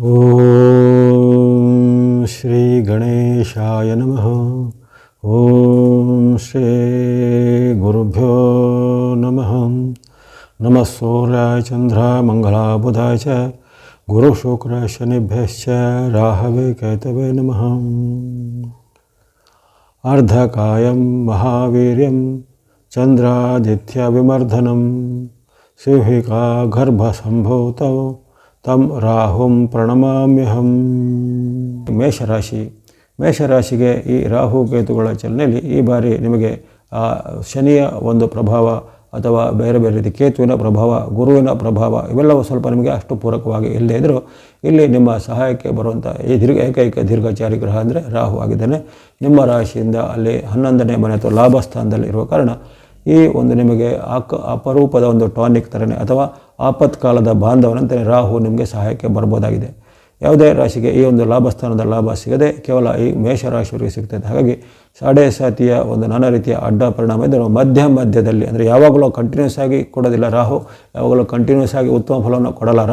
ॐ श्रीगणेशाय नमः। ॐ श्रीगुरुभ्यो नमः। नमः सूर्याय चन्द्राय मङ्गलाय बुधाय च गुरुशुक्राय शनिभ्यश्च राहवे केतवे नमः। अर्धकायं महावीर्यं चन्द्रादित्यविमर्दनं सिंहिका गर्भसम्भूतौ ತಂ ರಾಹುಂ ಪ್ರಣಮಾಮ್ಯಹಂ ಮೇಷರಾಶಿ, ಮೇಷರಾಶಿಗೆ ಈ ರಾಹು ಕೇತುಗಳ ಚಲನೆಯಲ್ಲಿ ಈ ಬಾರಿ ನಿಮಗೆ ಶನಿಯ ಒಂದು ಪ್ರಭಾವ ಅಥವಾ ಬೇರೆ ಬೇರೆ ರೀತಿ ಕೇತುವಿನ ಪ್ರಭಾವ, ಗುರುವಿನ ಪ್ರಭಾವ ಇವೆಲ್ಲವೂ ಸ್ವಲ್ಪ ನಿಮಗೆ ಅಷ್ಟು ಪೂರಕವಾಗಿ ಇಲ್ಲದೇ ಇದ್ದರೂ ಇಲ್ಲಿ ನಿಮ್ಮ ಸಹಾಯಕ್ಕೆ ಬರುವಂಥ ಈ ದೀರ್ಘ, ಏಕೈಕ ದೀರ್ಘಚಾರಿ ಗ್ರಹ ಅಂದರೆ ರಾಹು ಆಗಿದ್ದಾನೆ. ನಿಮ್ಮ ರಾಶಿಯಿಂದ ಅಲ್ಲಿ ಹನ್ನೊಂದನೇ ಮನೆ ಅಥವಾ ಲಾಭ ಸ್ಥಾನದಲ್ಲಿ ಇರುವ ಕಾರಣ ಈ ಒಂದು ನಿಮಗೆ ಆಕ ಅಪರೂಪದ ಒಂದು ಟಾನಿಕ್ ಥರನೇ ಅಥವಾ ಆಪತ್ಕಾಲದ ಬಾಂಧವನಂತೆ ರಾಹು ನಿಮಗೆ ಸಹಾಯಕ್ಕೆ ಬರ್ಬೋದಾಗಿದೆ. ಯಾವುದೇ ರಾಶಿಗೆ ಈ ಒಂದು ಲಾಭಸ್ಥಾನದ ಲಾಭ ಸಿಗದೆ ಕೇವಲ ಈ ಮೇಷರಾಶಿಯವರಿಗೆ ಸಿಗ್ತದೆ. ಹಾಗಾಗಿ ಸಾಡೆ ಸಾತಿಯ ಒಂದು ನಾನಾ ರೀತಿಯ ಅಡ್ಡ ಪರಿಣಾಮ ಇದ್ದರೂ ಮಧ್ಯ ಮಧ್ಯದಲ್ಲಿ ಅಂದರೆ ಯಾವಾಗಲೂ ಕಂಟಿನ್ಯೂಸ್ ಆಗಿ ಕೊಡೋದಿಲ್ಲ ರಾಹು, ಯಾವಾಗಲೂ ಕಂಟಿನ್ಯೂಸ್ ಆಗಿ ಉತ್ತಮ ಫಲವನ್ನು ಕೊಡಲಾರ.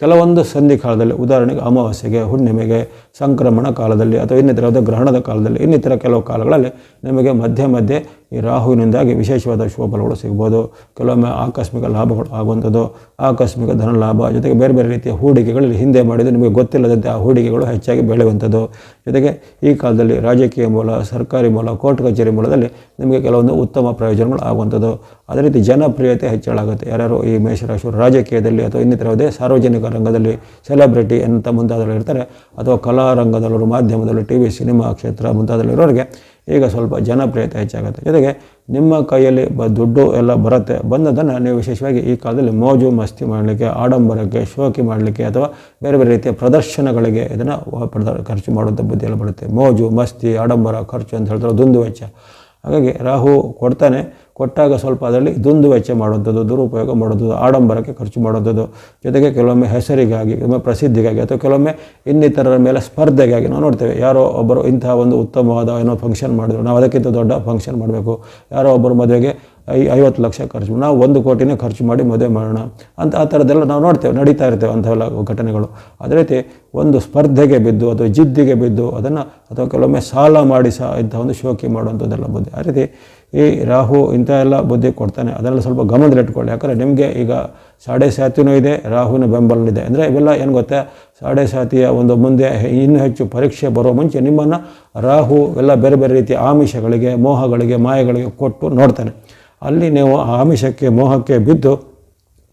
ಕೆಲವೊಂದು ಸಂಧಿ ಕಾಲದಲ್ಲಿ ಉದಾಹರಣೆಗೆ ಅಮಾವಾಸ್ಯೆಗೆ, ಹುಣ್ಣಿಮೆಗೆ ಸಂಕ್ರಮಣ ಕಾಲದಲ್ಲಿ ಅಥವಾ ಇನ್ನಿತರ ಯಾವುದೋ ಗ್ರಹಣದ ಕಾಲದಲ್ಲಿ, ಇನ್ನಿತರ ಕೆಲವು ಕಾಲಗಳಲ್ಲಿ ನಿಮಗೆ ಮಧ್ಯೆ ಮಧ್ಯೆ ಈ ರಾಹುವಿನಿಂದಾಗಿ ವಿಶೇಷವಾದ ಶುಭ ಫಲಗಳು ಸಿಗ್ಬೋದು ಕೆಲವೊಮ್ಮೆ ಆಕಸ್ಮಿಕ ಲಾಭಗಳು ಆಗುವಂಥದ್ದು. ಆಕಸ್ಮಿಕ ಧನ ಲಾಭ, ಜೊತೆಗೆ ಬೇರೆ ಬೇರೆ ರೀತಿಯ ಹೂಡಿಕೆಗಳಲ್ಲಿ ಹಿಂದೆ ಮಾಡಿದ್ದು ನಿಮಗೆ ಗೊತ್ತಿಲ್ಲದಂತೆ ಆ ಹೂಡಿಕೆಗಳು ಹೆಚ್ಚಾಗಿ ಬೆಳೆಯುವಂಥದ್ದು. ಜೊತೆಗೆ ಈ ಕಾಲದಲ್ಲಿ ರಾಜಕೀಯ ಮೂಲ, ಸರ್ಕಾರಿ ಮೂಲ, ಕೋರ್ಟ್ ಕಚೇರಿ ಮೂಲದಲ್ಲಿ ನಿಮಗೆ ಕೆಲವೊಂದು ಉತ್ತಮ ಪ್ರಯೋಜನಗಳು ಆಗುವಂಥದ್ದು. ಅದೇ ರೀತಿ ಜನಪ್ರಿಯತೆ ಹೆಚ್ಚಳಾಗುತ್ತೆ. ಯಾರ್ಯಾರು ಈ ಮೇಷರಾಶಿಯವರು ರಾಜಕೀಯದಲ್ಲಿ ಅಥವಾ ಇನ್ನಿತರ ಯಾವುದೇ ಸಾರ್ವಜನಿಕ ರಂಗದಲ್ಲಿ ಸೆಲೆಬ್ರಿಟಿ ಅಂತ ಮುಂತಾದವರು ಇರ್ತಾರೆ ಅಥವಾ ಕಲಾ ರಂಗದಲ್ಲವರು ಮಾಧ್ಯಮದಲ್ಲೂ ಟಿ ವಿ, ಸಿನಿಮಾ ಕ್ಷೇತ್ರ ಮುಂತಾದಲ್ಲಿರೋರಿಗೆ ಈಗ ಸ್ವಲ್ಪ ಜನಪ್ರಿಯತೆ ಹೆಚ್ಚಾಗುತ್ತೆ. ಜೊತೆಗೆ ನಿಮ್ಮ ಕೈಯಲ್ಲಿ ಬ ದುಡ್ಡು ಎಲ್ಲ ಬರುತ್ತೆ. ಬಂದದನ್ನು ನೀವು ವಿಶೇಷವಾಗಿ ಈ ಕಾಲದಲ್ಲಿ ಮೋಜು, ಮಸ್ತಿ ಮಾಡಲಿಕ್ಕೆ, ಆಡಂಬರಕ್ಕೆ, ಶೋಕಿ ಮಾಡಲಿಕ್ಕೆ ಅಥವಾ ಬೇರೆ ಬೇರೆ ರೀತಿಯ ಪ್ರದರ್ಶನಗಳಿಗೆ ಇದನ್ನು ಖರ್ಚು ಮಾಡುವಂಥ ಬುದ್ಧಿಯಲ್ಲಿ ಬರುತ್ತೆ. ಮೋಜು, ಮಸ್ತಿ, ಆಡಂಬರ ಖರ್ಚು ಅಂತ ಹೇಳಿದ್ರೆ ದುಂದು ವೆಚ್ಚ ಹಾಗಾಗಿ ರಾಹು ಕೊಡ್ತಾನೆ. ಕೊಟ್ಟಾಗ ಸ್ವಲ್ಪ ಅದರಲ್ಲಿ ದುಂದು ವೆಚ್ಚ ಮಾಡುವಂಥದ್ದು, ದುರುಪಯೋಗ ಮಾಡೋದು ಆಡಂಬರಕ್ಕೆ ಖರ್ಚು ಮಾಡುವಂಥದ್ದು, ಜೊತೆಗೆ ಕೆಲವೊಮ್ಮೆ ಹೆಸರಿಗಾಗಿ, ಕೆಲವೊಮ್ಮೆ ಪ್ರಸಿದ್ಧಿಗಾಗಿ ಅಥವಾ ಕೆಲವೊಮ್ಮೆ ಇನ್ನಿತರರ ಮೇಲೆ ಸ್ಪರ್ಧೆಗಾಗಿ ನಾವು ನೋಡ್ತೇವೆ. ಯಾರೋ ಒಬ್ಬರು ಇಂತಹ ಒಂದು ಉತ್ತಮವಾದ ಏನೋ ಫಂಕ್ಷನ್ ಮಾಡಿದ್ರು, ನಾವು ಅದಕ್ಕಿಂತ ದೊಡ್ಡ ಫಂಕ್ಷನ್ ಮಾಡಬೇಕು. ಯಾರೋ ಒಬ್ಬರು ಮದುವೆಗೆ ಐ ಐವತ್ತು ಲಕ್ಷ ಖರ್ಚು ನಾವು ಒಂದು ಕೋಟಿನೇ ಖರ್ಚು ಮಾಡಿ ಮದುವೆ ಮಾಡೋಣ ಅಂತ ಆ ಥರದ್ದೆಲ್ಲ ನಾವು ನೋಡ್ತೇವೆ, ನಡೀತಾ ಇರ್ತೇವೆ ಅಂಥವೆಲ್ಲ ಘಟನೆಗಳು. ಅದೇ ರೀತಿ ಒಂದು ಸ್ಪರ್ಧೆಗೆ ಬಿದ್ದು ಅಥವಾ ಜಿದ್ದಿಗೆ ಬಿದ್ದು ಅದನ್ನು ಅಥವಾ ಕೆಲವೊಮ್ಮೆ ಸಾಲ ಮಾಡಿ ಸಹ ಇಂಥ ಒಂದು ಶೋಕಿ ಮಾಡುವಂಥದ್ದೆಲ್ಲ ಬಂದಿದೆ. ಅದೇ ರೀತಿ ಈ ರಾಹು ಇಂಥ ಎಲ್ಲ ಬುದ್ಧಿ ಕೊಡ್ತಾನೆ. ಅದರಲ್ಲಿ ಸ್ವಲ್ಪ ಗಮನದಲ್ಲಿಟ್ಕೊಳ್ಳಿ ಯಾಕಂದರೆ ನಿಮಗೆ ಈಗ ಸಾಡೆ ಸಾತಿನೂ ಇದೆ, ರಾಹುವಿನ ಬೆಂಬಲನಿದೆ ಅಂದರೆ ಇವೆಲ್ಲ ಏನು ಗೊತ್ತಾ? ಸಾಡೆ ಸಾತಿಯ ಒಂದು ಮುಂದೆ ಇನ್ನೂ ಹೆಚ್ಚು ಪರೀಕ್ಷೆ ಬರೋ ಮುಂಚೆ ನಿಮ್ಮನ್ನು ರಾಹು ಎಲ್ಲ ಬೇರೆ ಬೇರೆ ರೀತಿಯ ಆಮಿಷಗಳಿಗೆ, ಮೋಹಗಳಿಗೆ, ಮಾಯಗಳಿಗೆ ಕೊಟ್ಟು ನೋಡ್ತಾನೆ. ಅಲ್ಲಿ ನೀವು ಆಮಿಷಕ್ಕೆ, ಮೋಹಕ್ಕೆ ಬಿದ್ದು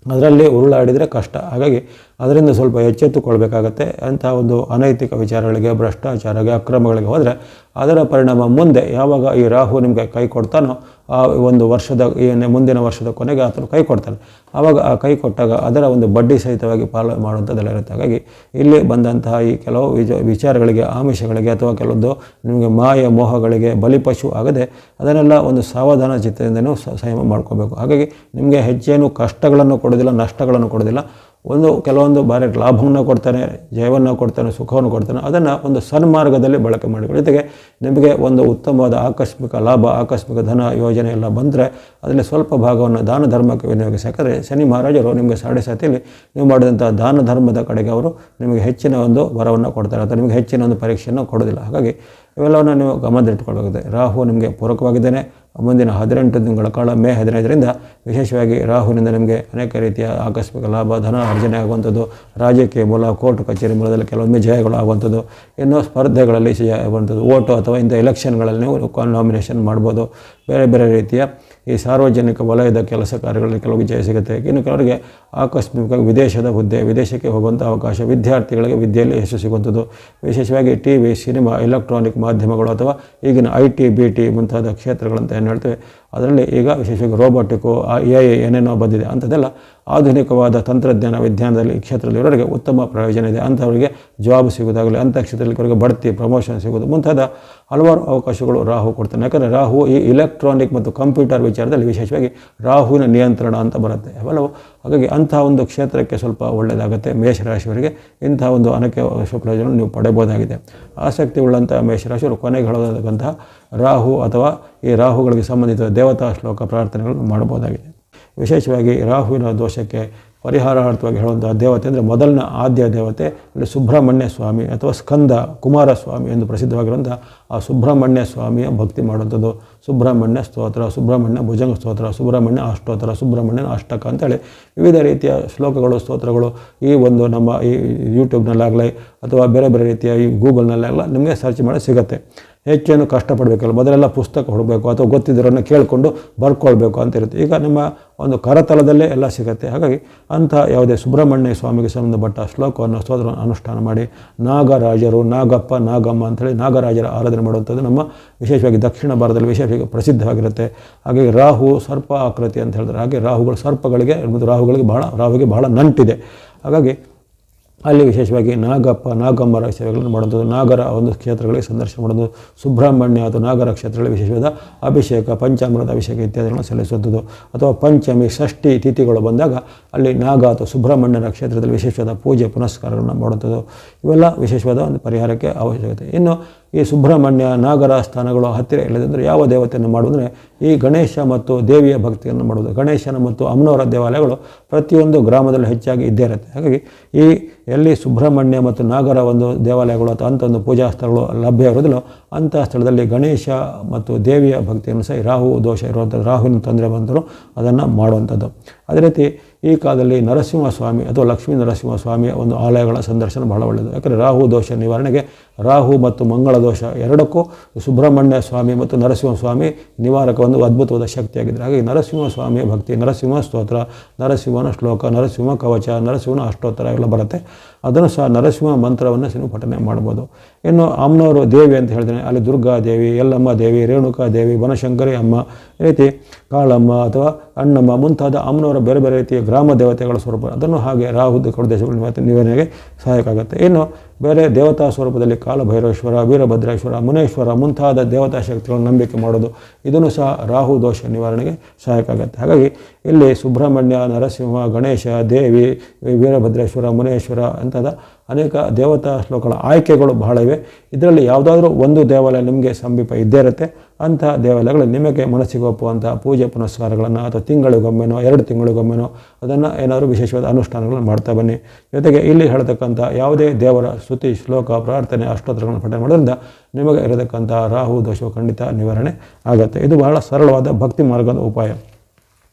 ಅದರಲ್ಲಿ ಉರುಳಾಡಿದರೆ ಕಷ್ಟ. ಹಾಗಾಗಿ ಅದರಿಂದ ಸ್ವಲ್ಪ ಎಚ್ಚೆತ್ತುಕೊಳ್ಬೇಕಾಗತ್ತೆ. ಅಂಥ ಒಂದು ಅನೈತಿಕ ವಿಚಾರಗಳಿಗೆ ಭ್ರಷ್ಟಾಚಾರಕ್ಕೆ ಅಕ್ರಮಗಳಿಗೆ ಹೋದರೆ ಅದರ ಪರಿಣಾಮ ಮುಂದೆ ಯಾವಾಗ ಈ ರಾಹು ನಿಮಗೆ ಕೈ ಕೊಡ್ತಾನೋ, ಆ ಒಂದು ವರ್ಷದ ಏನೇ ಮುಂದಿನ ವರ್ಷದ ಕೊನೆಗೆ ಆತನು ಕೈ ಕೊಡ್ತಾನೆ. ಆವಾಗ ಆ ಕೈ ಕೊಟ್ಟಾಗ ಅದರ ಒಂದು ಬಡ್ಡಿ ಸಹಿತವಾಗಿ ಪಾಲನೆ ಮಾಡುವಂಥದ್ದೆಲ್ಲ ಇರುತ್ತೆ. ಹಾಗಾಗಿ ಇಲ್ಲಿ ಬಂದಂತಹ ಈ ಕೆಲವು ವಿಚ ವಿಚಾರಗಳಿಗೆ, ಆಮಿಷಗಳಿಗೆ ಅಥವಾ ಕೆಲವೊಂದು ನಿಮಗೆ ಮಾಯ ಮೋಹಗಳಿಗೆ ಬಲಿಪಶು ಆಗದೆ ಅದನ್ನೆಲ್ಲ ಒಂದು ಸಾವಧಾನ ಚಿತ್ತದಿಂದನೂ ಸಂಯಮ ಮಾಡ್ಕೋಬೇಕು. ಹಾಗಾಗಿ ನಿಮಗೆ ಹೆಚ್ಚೇನು ಕಷ್ಟಗಳನ್ನು ಕೊಡೋದಿಲ್ಲ, ನಷ್ಟಗಳನ್ನು ಕೊಡೋದಿಲ್ಲ. ಒಂದು ಕೆಲವೊಂದು ಬಾರಿ ಲಾಭವನ್ನು ಕೊಡ್ತಾನೆ, ಜಯವನ್ನು ಕೊಡ್ತಾನೆ, ಸುಖವನ್ನು ಕೊಡ್ತಾನೆ, ಅದನ್ನು ಒಂದು ಸನ್ಮಾರ್ಗದಲ್ಲಿ ಬಳಕೆ ಮಾಡಿಕೊಳ್ಳಿ. ಜೊತೆಗೆ ನಿಮಗೆ ಒಂದು ಉತ್ತಮವಾದ ಆಕಸ್ಮಿಕ ಲಾಭ, ಆಕಸ್ಮಿಕ ಧನ ಯೋಜನೆ ಎಲ್ಲ ಬಂದರೆ ಅದರಲ್ಲಿ ಸ್ವಲ್ಪ ಭಾಗವನ್ನು ದಾನ ಧರ್ಮಕ್ಕೆ ವಿನಿಯೋಗಿಸಿ. ಯಾಕಂದರೆ ಶನಿ ಮಹಾರಾಜರು ನಿಮಗೆ ಸಾಡೆ ಸಾತಿಯಲ್ಲಿ ನೀವು ಮಾಡಿದಂಥ ದಾನ ಧರ್ಮದ ಕಡೆಗೆ ಅವರು ನಿಮಗೆ ಹೆಚ್ಚಿನ ಒಂದು ವರವನ್ನು ಕೊಡ್ತಾರೆ. ಅಥವಾ ನಿಮಗೆ ಹೆಚ್ಚಿನ ಒಂದು ಪರೀಕ್ಷೆಯನ್ನು ಕೊಡೋದಿಲ್ಲ ಹಾಗಾಗಿ ಇವೆಲ್ಲವನ್ನು ನೀವು ಗಮನದಲ್ಲಿಟ್ಕೊಳ್ಬೇಕಾಗುತ್ತೆ. ರಾಹು ನಿಮಗೆ ಪೂರಕವಾಗಿದ್ದೇನೆ. ಮುಂದಿನ ಹದಿನೆಂಟು ತಿಂಗಳ ಕಾಲ ಮೇ ಹದಿನೈದರಿಂದ ವಿಶೇಷವಾಗಿ ರಾಹುವಿನಿಂದ ನಿಮಗೆ ಅನೇಕ ರೀತಿಯ ಆಕಸ್ಮಿಕ ಲಾಭ, ಧನ ಅರ್ಜನೆ ಆಗುವಂಥದ್ದು. ರಾಜಕೀಯ ಮೂಲ, ಕೋರ್ಟ್ ಕಚೇರಿ ಮೂಲದಲ್ಲಿ ಕೆಲವೊಮ್ಮೆ ಜಯಗಳು ಆಗುವಂಥದ್ದು. ಇನ್ನು ಸ್ಪರ್ಧೆಗಳಲ್ಲಿ ಜಯ ಆಗುವಂಥದ್ದು. ಓಟು ಅಥವಾ ಇಂಥ ಎಲೆಕ್ಷನ್ಗಳಲ್ಲಿ ನೀವು ನಾಮಿನೇಷನ್ ಮಾಡ್ಬೋದು. ಬೇರೆ ಬೇರೆ ರೀತಿಯ ಈ ಸಾರ್ವಜನಿಕ ವಲಯದ ಕೆಲಸ ಕಾರ್ಯಗಳಲ್ಲಿ ಕೆಲವು ವಿಜಯ ಸಿಗುತ್ತೆ. ಇನ್ನು ಕೆಲವರಿಗೆ ಆಕಸ್ಮಿಕವಾಗಿ ವಿದೇಶದ ಹುದ್ದೆ, ವಿದೇಶಕ್ಕೆ ಹೋಗುವಂಥ ಅವಕಾಶ, ವಿದ್ಯಾರ್ಥಿಗಳಿಗೆ ವಿದ್ಯೆಯಲ್ಲಿ ಯಶಸ್ಸು ಸಿಗುವಂಥದ್ದು. ವಿಶೇಷವಾಗಿ ಟಿ ವಿ, ಸಿನಿಮಾ, ಎಲೆಕ್ಟ್ರಾನಿಕ್ ಮಾಧ್ಯಮಗಳು ಅಥವಾ ಈಗಿನ ಐ ಟಿ, ಬಿ ಟಿ ಮುಂತಾದ ಕ್ಷೇತ್ರಗಳಂತ ಏನು ಹೇಳ್ತೇವೆ ಅದರಲ್ಲಿ ಈಗ ವಿಶೇಷವಾಗಿ ರೋಬೋಟಿಕ್ಕು ಎ ಐ ಏನೇನೋ ಬಂದಿದೆ ಅಂಥದ್ದೆಲ್ಲ ಆಧುನಿಕವಾದ ತಂತ್ರಜ್ಞಾನ ವಿಜ್ಞಾನದಲ್ಲಿ ಈ ಕ್ಷೇತ್ರದಲ್ಲಿ ಇರೋರಿಗೆ ಉತ್ತಮ ಪ್ರಯೋಜನ ಇದೆ. ಅಂಥವರಿಗೆ ಜಾಬ್ ಸಿಗೋದಾಗಲಿ, ಅಂಥ ಕ್ಷೇತ್ರದಲ್ಲಿ ಅವರಿಗೆ ಬಡ್ತಿ ಪ್ರಮೋಷನ್ ಸಿಗೋದು ಮುಂತಾದ ಹಲವಾರು ಅವಕಾಶಗಳು ರಾಹು ಕೊಡ್ತಾನೆ. ಯಾಕಂದರೆ ರಾಹು ಈ ಇಲೆಕ್ಟ್ರಾನಿಕ್ ಮತ್ತು ಕಂಪ್ಯೂಟರ್ ವಿಚಾರದಲ್ಲಿ ವಿಶೇಷವಾಗಿ ರಾಹುವಿನ ನಿಯಂತ್ರಣ ಅಂತ ಬರುತ್ತೆ. ಅವೆಲ್ಲವು ಹಾಗಾಗಿ ಅಂಥ ಒಂದು ಕ್ಷೇತ್ರಕ್ಕೆ ಸ್ವಲ್ಪ ಒಳ್ಳೆಯದಾಗುತ್ತೆ ಮೇಷರಾಶಿಯವರಿಗೆ. ಇಂಥ ಒಂದು ಅನೇಕ ಪ್ರಯೋಜನ ನೀವು ಪಡೆಯಬಹುದಾಗಿದೆ ಆಸಕ್ತಿ ಉಳ್ಳಂಥ ಮೇಷರಾಶಿಯವರು ಕೊನೆಗೆ ಹೇಳೋದಂತಹ ರಾಹು ಅಥವಾ ಈ ರಾಹುಗಳಿಗೆ ಸಂಬಂಧಿತ ದೇವತಾ ಶ್ಲೋಕ ಪ್ರಾರ್ಥನೆಗಳನ್ನು ಮಾಡಬಹುದಾಗಿದೆ. ವಿಶೇಷವಾಗಿ ರಾಹುವಿನ ದೋಷಕ್ಕೆ ಪರಿಹಾರಾರ್ಥವಾಗಿ ಹೇಳುವಂಥ ದೇವತೆ ಅಂದರೆ ಮೊದಲಿನ ಆದ್ಯ ದೇವತೆ ಅಂದರೆ ಸುಬ್ರಹ್ಮಣ್ಯ ಸ್ವಾಮಿ ಅಥವಾ ಸ್ಕಂದ ಕುಮಾರಸ್ವಾಮಿ ಎಂದು ಪ್ರಸಿದ್ಧವಾಗಿರುವಂಥ ಆ ಸುಬ್ರಹ್ಮಣ್ಯ ಸ್ವಾಮಿಯ ಭಕ್ತಿ ಮಾಡುವಂಥದ್ದು. ಸುಬ್ರಹ್ಮಣ್ಯ ಸ್ತೋತ್ರ, ಸುಬ್ರಹ್ಮಣ್ಯ ಭುಜಂಗ ಸ್ತೋತ್ರ, ಸುಬ್ರಹ್ಮಣ್ಯ ಅಷ್ಟೋತ್ತರ ಸುಬ್ರಹ್ಮಣ್ಯನ ಅಷ್ಟಕ ಅಂತೇಳಿ ವಿವಿಧ ರೀತಿಯ ಶ್ಲೋಕಗಳು, ಸ್ತೋತ್ರಗಳು ಈ ಒಂದು ನಮ್ಮ ಈ ಯೂಟ್ಯೂಬ್ನಲ್ಲಾಗಲಿ ಅಥವಾ ಬೇರೆ ಬೇರೆ ರೀತಿಯ ಈ ಗೂಗಲ್ನಲ್ಲಾಗಲ ನಿಮಗೆ ಸರ್ಚ್ ಮಾಡಿ ಸಿಗುತ್ತೆ. ಹೆಚ್ಚೇನು ಕಷ್ಟಪಡಬೇಕಲ್ಲ, ಮೊದಲೆಲ್ಲ ಪುಸ್ತಕ ಹುಡುಕಬೇಕು ಅಥವಾ ಗೊತ್ತಿದ್ದರನ್ನು ಕೇಳಿಕೊಂಡು ಬರ್ಕೊಳ್ಬೇಕು ಅಂತ ಇರುತ್ತೆ. ಈಗ ನಿಮ್ಮ ಒಂದು ಕರತಲದಲ್ಲೇ ಎಲ್ಲ ಸಿಗುತ್ತೆ. ಹಾಗಾಗಿ ಅಂಥ ಯಾವುದೇ ಸುಬ್ರಹ್ಮಣ್ಯ ಸ್ವಾಮಿಗೆ ಸಂಬಂಧಪಟ್ಟ ಶ್ಲೋಕವನ್ನು ಸ್ತೋತ್ರ ಅನುಷ್ಠಾನ ಮಾಡಿ, ನಾಗರಾಜರು, ನಾಗಪ್ಪ, ನಾಗಮ್ಮ ಅಂಥೇಳಿ ನಾಗರಾಜರ ಆರಾಧನೆ ಮಾಡುವಂಥದ್ದು ನಮ್ಮ ವಿಶೇಷವಾಗಿ ದಕ್ಷಿಣ ಭಾರತದಲ್ಲಿ ವಿಶೇಷವಾಗಿ ಪ್ರಸಿದ್ಧವಾಗಿರುತ್ತೆ. ಹಾಗಾಗಿ ರಾಹು ಸರ್ಪ ಆಕೃತಿ ಅಂತ ಹೇಳಿದ್ರೆ ಹಾಗೆ ರಾಹುಗಳು, ಸರ್ಪಗಳಿಗೆ ಮತ್ತು ರಾಹುಗಳಿಗೆ ಬಹಳ, ರಾಹುಗೆ ಬಹಳ ನಂಟಿದೆ. ಹಾಗಾಗಿ ಅಲ್ಲಿ ವಿಶೇಷವಾಗಿ ನಾಗಪ್ಪ, ನಾಗಮ್ಮರ ಸೇವೆಗಳನ್ನು ಮಾಡುವಂಥದ್ದು, ನಾಗರ ಒಂದು ಕ್ಷೇತ್ರಗಳಿಗೆ ಸಂದರ್ಶನ ಮಾಡೋದು ಸುಬ್ರಹ್ಮಣ್ಯ ಅಥವಾ ನಾಗರ ಕ್ಷೇತ್ರಗಳಿಗೆ ವಿಶೇಷವಾದ ಅಭಿಷೇಕ, ಪಂಚಾಮೃತ ಅಭಿಷೇಕ ಇತ್ಯಾದಿಗಳನ್ನು ಸಲ್ಲಿಸುವಂಥದ್ದು. ಅಥವಾ ಪಂಚಮಿ, ಷಷ್ಠಿ ತಿಥಿಗಳು ಬಂದಾಗ ಅಲ್ಲಿ ನಾಗ ಅಥವಾ ಸುಬ್ರಹ್ಮಣ್ಯನ ಕ್ಷೇತ್ರದಲ್ಲಿ ವಿಶೇಷವಾದ ಪೂಜೆ, ಪುನಸ್ಕಾರಗಳನ್ನು ಮಾಡುವಂಥದ್ದು. ಇವೆಲ್ಲ ವಿಶೇಷವಾದ ಒಂದು ಪರಿಹಾರಕ್ಕೆ ಅವಶ್ಯಕತೆ. ಇನ್ನು ಈ ಸುಬ್ರಹ್ಮಣ್ಯ, ನಾಗರ ಸ್ಥಾನಗಳು ಹತ್ತಿರ ಇಲ್ಲದಂದರೆ ಯಾವ ದೇವತೆಯನ್ನು ಮಾಡುವುದಂದರೆ ಈ ಗಣೇಶ ಮತ್ತು ದೇವಿಯ ಭಕ್ತಿಯನ್ನು ಮಾಡುವುದು. ಗಣೇಶನ ಮತ್ತು ಅಮ್ಮನವರ ದೇವಾಲಯಗಳು ಪ್ರತಿಯೊಂದು ಗ್ರಾಮದಲ್ಲಿ ಹೆಚ್ಚಾಗಿ ಇದ್ದೇ ಇರುತ್ತೆ. ಹಾಗಾಗಿ ಈ ಎಲ್ಲಿ ಸುಬ್ರಹ್ಮಣ್ಯ ಮತ್ತು ನಾಗರ ಒಂದು ದೇವಾಲಯಗಳು ಅಥವಾ ಅಂಥ ಒಂದು ಪೂಜಾ ಸ್ಥಳಗಳು ಲಭ್ಯ ಇರೋದಿಲ್ಲೋ ಅಂಥ ಸ್ಥಳದಲ್ಲಿ ಗಣೇಶ ಮತ್ತು ದೇವಿಯ ಭಕ್ತಿಯನ್ನು ಸಹ ರಾಹು ದೋಷ ಇರುವಂಥದ್ದು, ರಾಹುವಿನ ತೊಂದರೆ ಬಂದರೂ ಅದನ್ನು ಮಾಡುವಂಥದ್ದು. ಅದೇ ರೀತಿ ಈ ಕಾಲದಲ್ಲಿ ನರಸಿಂಹಸ್ವಾಮಿ ಅಥವಾ ಲಕ್ಷ್ಮೀ ನರಸಿಂಹಸ್ವಾಮಿಯ ಒಂದು ಆಲಯಗಳ ಸಂದರ್ಶನ ಬಹಳ ಒಳ್ಳೆಯದು. ಯಾಕಂದರೆ ರಾಹು ದೋಷ ನಿವಾರಣೆಗೆ ರಾಹು ಮತ್ತು ಮಂಗಳ ದೋಷ ಎರಡಕ್ಕೂ ಸುಬ್ರಹ್ಮಣ್ಯ ಸ್ವಾಮಿ ಮತ್ತು ನರಸಿಂಹಸ್ವಾಮಿ ನಿವಾರಕ ಒಂದು ಅದ್ಭುತವಾದ ಶಕ್ತಿಯಾಗಿದೆ ಹಾಗಾಗಿ ನರಸಿಂಹಸ್ವಾಮಿಯ ಭಕ್ತಿ, ನರಸಿಂಹ ಸ್ತೋತ್ರ, ನರಸಿಂಹನ ಶ್ಲೋಕ, ನರಸಿಂಹ ಕವಚ, ನರಸಿಂಹನ ಅಷ್ಟೋತ್ತರ ಎಲ್ಲ ಬರುತ್ತೆ. ಅದನ್ನು ಸಹ ನರಸಿಂಹ ಮಂತ್ರವನ್ನು ಸಿನಿಮಾ ಪಠನೆ ಮಾಡ್ಬೋದು ಇನ್ನು ಅಮ್ಮನವರು ದೇವಿ ಅಂತ ಹೇಳ್ತೇನೆ. ಅಲ್ಲಿ ದುರ್ಗಾ ದೇವಿ, ಯಲ್ಲಮ್ಮ ದೇವಿ, ರೇಣುಕಾ ದೇವಿ ಬನಶಂಕರಿ ಅಮ್ಮ ರೀತಿ ಕಾಳಮ್ಮ ಅಥವಾ ಅಣ್ಣಮ್ಮ ಮುಂತಾದ ಅಮ್ಮನವರ ಬೇರೆ ಬೇರೆ ರೀತಿಯ ಗ್ರಾಮ ದೇವತೆಗಳ ಸ್ವರೂಪ. ಅದನ್ನು ಹಾಗೆ ರಾಹು ದೇಶಗಳ ನಿವಾರ- ನಿವಾರಣೆಗೆ ಸಹಾಯಕ ಆಗುತ್ತೆ. ಇನ್ನು ಬೇರೆ ದೇವತಾ ಸ್ವರೂಪದಲ್ಲಿ ಕಾಲಭೈರವೇಶ್ವರ, ವೀರಭದ್ರೇಶ್ವರ, ಮುನೇಶ್ವರ ಮುಂತಾದ ದೇವತಾ ಶಕ್ತಿಗಳನ್ನು ನಂಬಿಕೆ ಮಾಡೋದು, ಇದನ್ನು ಸಹ ರಾಹು ದೋಷ ನಿವಾರಣೆಗೆ ಸಹಾಯಕ ಆಗುತ್ತೆ. ಹಾಗಾಗಿ ಇಲ್ಲಿ ಸುಬ್ರಹ್ಮಣ್ಯ, ನರಸಿಂಹ, ಗಣೇಶ, ದೇವಿ, ವೀರಭದ್ರೇಶ್ವರ, ಮುನೇಶ್ವರ ಅಂಥದ ಅನೇಕ ದೇವತಾ ಶ್ಲೋಕಗಳ ಆಯ್ಕೆಗಳು ಬಹಳ ಇವೆ. ಇದರಲ್ಲಿ ಯಾವುದಾದ್ರೂ ಒಂದು ದೇವಾಲಯ ನಿಮಗೆ ಸಮೀಪ ಇದ್ದೇ ಇರುತ್ತೆ. ಅಂತಹ ದೇವಾಲಯಗಳು ನಿಮಗೆ ಮನಸ್ಸಿಗೆ ಒಪ್ಪುವಂಥ ಪೂಜೆ ಪುನಸ್ಕಾರಗಳನ್ನು ಅಥವಾ ತಿಂಗಳಿಗೊಮ್ಮೆನೋ, ಎರಡು ತಿಂಗಳಿಗೊಮ್ಮೆನೋ ಅದನ್ನು ಏನಾದರೂ ವಿಶೇಷವಾದ ಅನುಷ್ಠಾನಗಳನ್ನು ಮಾಡ್ತಾ ಬನ್ನಿ. ಜೊತೆಗೆ ಇಲ್ಲಿ ಹೇಳ್ತಕ್ಕಂಥ ಯಾವುದೇ ದೇವರ ಸ್ತುತಿ, ಶ್ಲೋಕ, ಪ್ರಾರ್ಥನೆ, ಅಷ್ಟೋತ್ತರಗಳನ್ನು ಪಠನೆ ಮಾಡೋದ್ರಿಂದ ನಿಮಗೆ ಇರತಕ್ಕಂಥ ರಾಹು ದೋಷವು ಖಂಡಿತ ನಿವಾರಣೆ ಆಗುತ್ತೆ. ಇದು ಬಹಳ ಸರಳವಾದ ಭಕ್ತಿ ಮಾರ್ಗದ ಉಪಾಯ.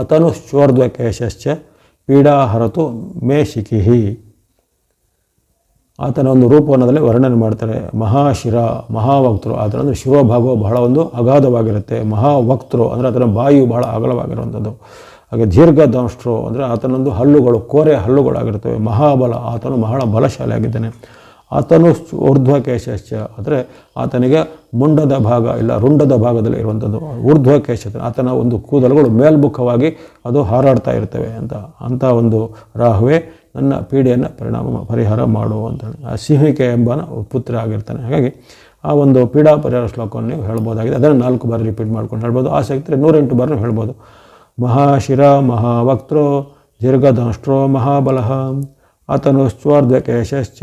ಅತನುಶ್ಚೋರ್ಧ್ವಕೇಶಶ್ಚ ಪೀಡಾಹರತು ಮೇ ಶಿಖಿಹಿ ಆತನ ಒಂದು ರೂಪವನ್ನದಲ್ಲಿ ವರ್ಣನೆ ಮಾಡ್ತಾರೆ. ಮಹಾಶಿರ ಮಹಾವಕ್ತರು ಆತನ ಅಂದರೆ ಶಿರೋಭಾಗವು ಬಹಳ ಒಂದು ಅಗಾಧವಾಗಿರುತ್ತೆ. ಮಹಾವಕ್ತರು ಅಂದರೆ ಆತನ ಬಾಯಿಯು ಬಹಳ ಅಗಲವಾಗಿರುವಂಥದ್ದು. ಹಾಗೆ ದೀರ್ಘದಂಷ್ಟ್ರು ಅಂದರೆ ಆತನೊಂದು ಹಲ್ಲುಗಳು, ಕೋರೆ ಹಲ್ಲುಗಳಾಗಿರ್ತವೆ. ಮಹಾಬಲ, ಆತನು ಬಹಳ ಬಲಶಾಲಿಯಾಗಿದ್ದಾನೆ. ಆತನು ಊರ್ಧ್ವಕೇಶಶ್ಚ. ಅಂದರೆ ಆತನಿಗೆ ಮುಂಡದ ಭಾಗ, ಇಲ್ಲ ರುಂಡದ ಭಾಗದಲ್ಲಿ ಇರುವಂಥದ್ದು ಊರ್ಧ್ವಕೇಶ ಆತನ ಒಂದು ಕೂದಲುಗಳು ಮೇಲ್ಮುಖವಾಗಿ ಅದು ಹಾರಾಡ್ತಾ ಇರ್ತವೆ ಅಂತ ಅಂಥ ಒಂದು ರಾಹುವೆ ನನ್ನ ಪೀಡೆಯನ್ನು ಪರಿಣಾಮ ಪರಿಹಾರ ಮಾಡು ಅಂತ ಆ ಸಿಂಹಿಕೆ ಎಂಬ ಪುತ್ರ ಆಗಿರ್ತಾನೆ. ಹಾಗಾಗಿ ಆ ಒಂದು ಪೀಡಾ ಪರಿಹಾರ ಶ್ಲೋಕವನ್ನು ನೀವು ಹೇಳ್ಬೋದಾಗಿದೆ. ಅದನ್ನು ನಾಲ್ಕು ಬಾರಿ ರಿಪೀಟ್ ಮಾಡ್ಕೊಂಡು ಹೇಳ್ಬೋದು. ಆಸಕ್ತಿ ನೂರೆಂಟು ಬಾರಿ ಹೇಳ್ಬೋದು. ಮಹಾಶಿರ ಮಹಾವಕ್ತೃ ದೀರ್ಘದಂಷ್ಟ್ರೋ ಮಹಾಬಲಹ ಆತನು ಸ್ವಾರ್ಧಕೇಶಶ್ಚ